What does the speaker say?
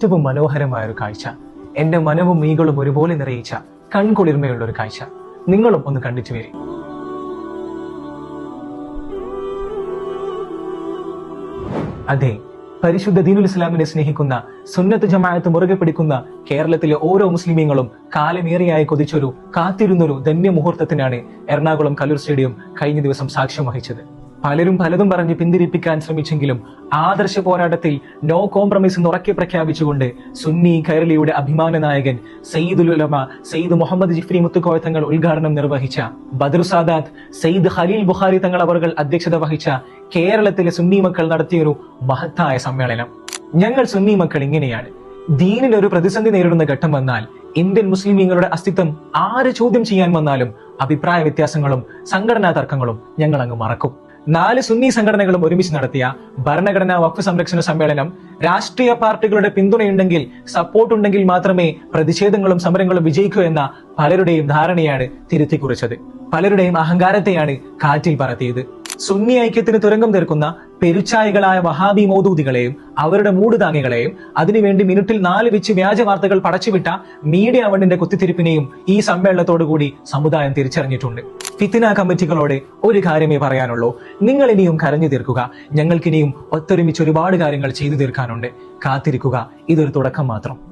ഏറ്റവും മനോഹരമായ ഒരു കാഴ്ച. എന്റെ മനവും മീകളും ഒരുപോലെ നിറയിച്ച കൺകുളിർമയുള്ള ഒരു കാഴ്ച. നിങ്ങളും ഒന്ന് കണ്ടിച്ചു വരും. അതെ പരിശുദ്ധ ദീനുൽ ഇസ്ലാമിനെ സ്നേഹിക്കുന്ന സുന്നത്ത് ജമാഅത്ത് മുറുകെ പിടിക്കുന്ന കേരളത്തിലെ ഓരോ മുസ്ലിമീങ്ങളും കാലമേറെയായി കൊതിച്ചൊരു കാത്തിരുന്നൊരു ധന്യമുഹൂർത്തത്തിനാണ് എറണാകുളം കലൂർ സ്റ്റേഡിയം കഴിഞ്ഞ ദിവസം സാക്ഷ്യം വഹിച്ചത്. പലരും പലതും പറഞ്ഞ് പിന്തിരിപ്പിക്കാൻ ശ്രമിച്ചെങ്കിലും ആദർശ പോരാട്ടത്തിൽ നോ കോംപ്രമൈസ് ഉറക്കെ പ്രഖ്യാപിച്ചുകൊണ്ട് സുന്നി കൈരളിയുടെ അഭിമാന നായകൻ സയ്യിദുൽ ഉലമ സയ്യിദ് മുഹമ്മദ് ജിഫ്രി മുത്തുക്കോയ തങ്ങൾ ഉദ്ഘാടനം നിർവഹിച്ച ബദർ സാദാത്ത് സയ്യിദ് ഖലീൽ ബുഖാരി തങ്ങൾ അവർ അധ്യക്ഷത വഹിച്ച കേരളത്തിലെ സുന്നി മക്കൾ നടത്തിയൊരു മഹത്തായ സമ്മേളനം. ഞങ്ങൾ സുന്നി മക്കൾ ഇങ്ങനെയാണ്. ദീനിൽ ഒരു പ്രതിസന്ധി നേരിടുന്ന ഘട്ടം വന്നാൽ ഇന്ത്യൻ മുസ്ലിമീങ്ങളുടെ അസ്തിത്വം ആര് ചോദ്യം ചെയ്യാൻ വന്നാലും അഭിപ്രായ വ്യത്യാസങ്ങളും സംഘടനാ തർക്കങ്ങളും ഞങ്ങൾ അങ്ങ് മറക്കും. നാല് സുന്നി സംഘടനകളും ഒരുമിച്ച് നടത്തിയ ഭരണഘടനാ വഖഫ് സംരക്ഷണ സമ്മേളനം രാഷ്ട്രീയ പാർട്ടികളുടെ പിന്തുണയുണ്ടെങ്കിൽ സപ്പോർട്ട് ഉണ്ടെങ്കിൽ മാത്രമേ പ്രതിഷേധങ്ങളും സമരങ്ങളും വിജയിക്കൂ എന്ന പലരുടെയും ധാരണയാണ് തിരുത്തി കുറിച്ചത് പലരുടെയും അഹങ്കാരത്തെയാണ് കാറ്റിൽ പറത്തിയത്. സുന്നി ഐക്യത്തിന് തുരങ്കം തീർക്കുന്ന പെരുച്ചായികളായ വഹാബി മോദൂദികളെയും അവരുടെ മൂടുതാങ്ങികളെയും അതിനുവേണ്ടി മിനിറ്റിൽ നാല് വെച്ച് വ്യാജ വാർത്തകൾ പടച്ചുവിട്ട മീഡിയ വണ്ണിന്റെ കുത്തിത്തിരിപ്പിനെയും ഈ സമ്മേളനത്തോടുകൂടി സമുദായം തിരിച്ചറിഞ്ഞിട്ടുണ്ട്. ഫിത്തിന കമ്മിറ്റികളോട് ഒരു കാര്യമേ പറയാനുള്ളൂ. നിങ്ങൾ ഇനിയും കരഞ്ഞു തീർക്കുക. ഞങ്ങൾക്കിനിയും ഒത്തൊരുമിച്ച് ഒരുപാട് കാര്യങ്ങൾ ചെയ്തു തീർക്കാനുണ്ട്. കാത്തിരിക്കുക. ഇതൊരു തുടക്കം മാത്രം.